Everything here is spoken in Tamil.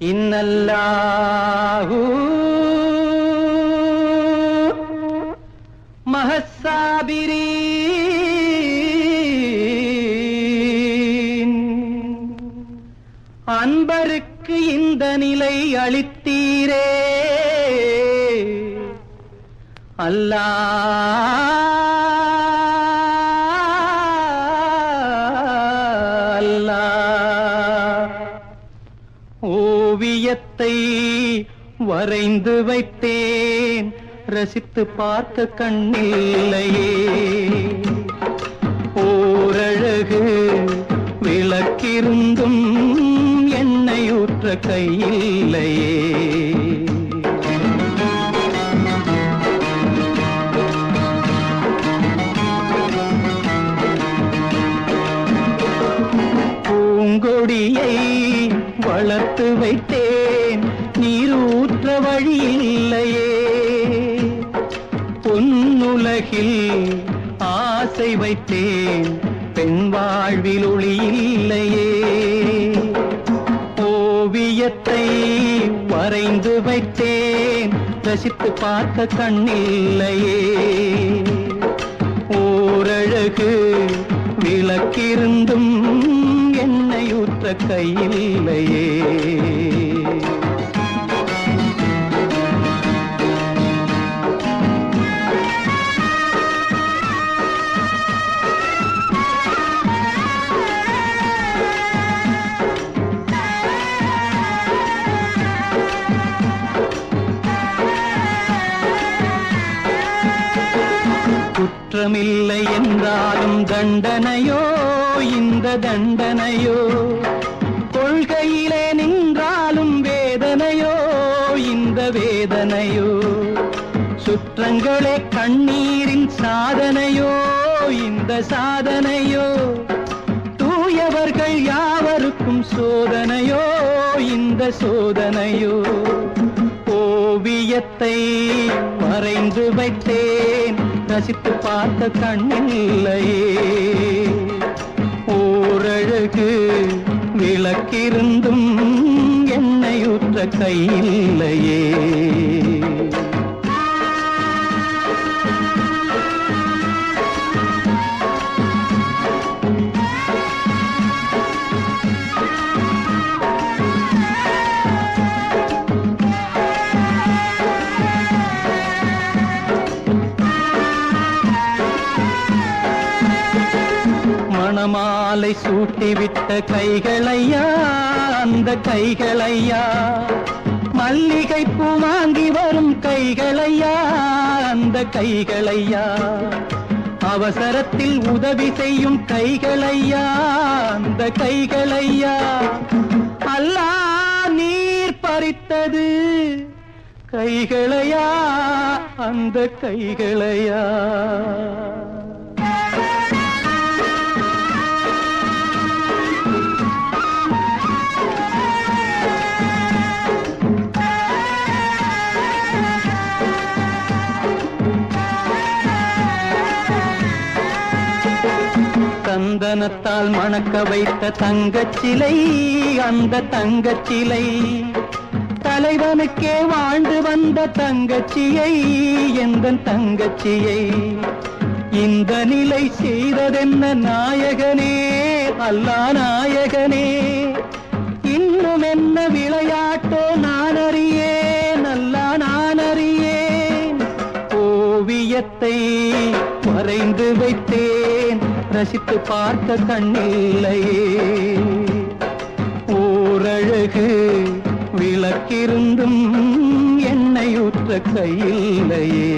இன்னல்லாஹு. மகசாபிரீன். அன்பருக்கு இந்த நிலை அளித்தீரே. அல்லாஹ். ஓவியத்தை வரைந்து வைத்தேன். ரசித்து பார்க்க கண்ணில்லையே. ஓரழகு விளக்கிருந்தும் எண்ணெயூற்ற கையில்லையே. பூங்கொடியை வளர்த்து வைத்தேன். வழி இல்லையே பொன்னுலகில் ஆசை வைத்தேன் பெண் வாழ்வில் ஒளி இல்லையே. ஓவியத்தை வரைந்து வைத்தேன் ரசித்து பார்க்க கண்ணில்லையே. ஓரழகு விளக்கிருந்தும் என்னை ஊற்ற கையில்லையே. குற்றமில்லை என்றாலும் தண்டனையோ இந்த தண்டனையோ கொள்கையிலே நின்றாலும் வேதனையோ இந்த வேதனையோ சுற்றங்களே கண்ணீரின் சாதனையோ இந்த சாதனையோ தூயவர்கள் யாவருக்கும் சோதனையோ இந்த சோதனையோ ஓவியத்தை மறைந்து வைத்தேன். ரசித்து பார்த்த கண்ணில்லையே. ஓரழகு விளக்கிருந்தும் எண்ணெயூற்ற கையில்லையே. மணமாலை சூட்டிவிட்ட கைகளையா? அந்த கைகளையா? மல்லிகை பூ வாங்கி வரும் கைகளையா? அந்த கைகளையா? அவசரத்தில் உதவி செய்யும் கைகளையா? அந்த கைகளையா? அல்லா நீர் பறித்தது கைகளையா? அந்த கைகளையா? சந்தனத்தால் மணக்க வைத்த தங்கச்சிலை அந்த தங்கச்சிலை தலைவனுக்கே வாழ்ந்து வந்த தங்கச்சியை எந்த தங்கச்சியை இந்த நிலை செய்ததென்ன நாயகனே அல்லா நாயகனே? இன்னும் என்ன விளையாட்டோ நான் அறியேன் அல்லா நான் அறியேன் ஓவியத்தை வரைந்து வைத்தேன் ரசித்து பார்த்த கண்ணில்லையே ஓரழகு விளக்கிருந்தும் என்னை உற்ற கையில்லையே.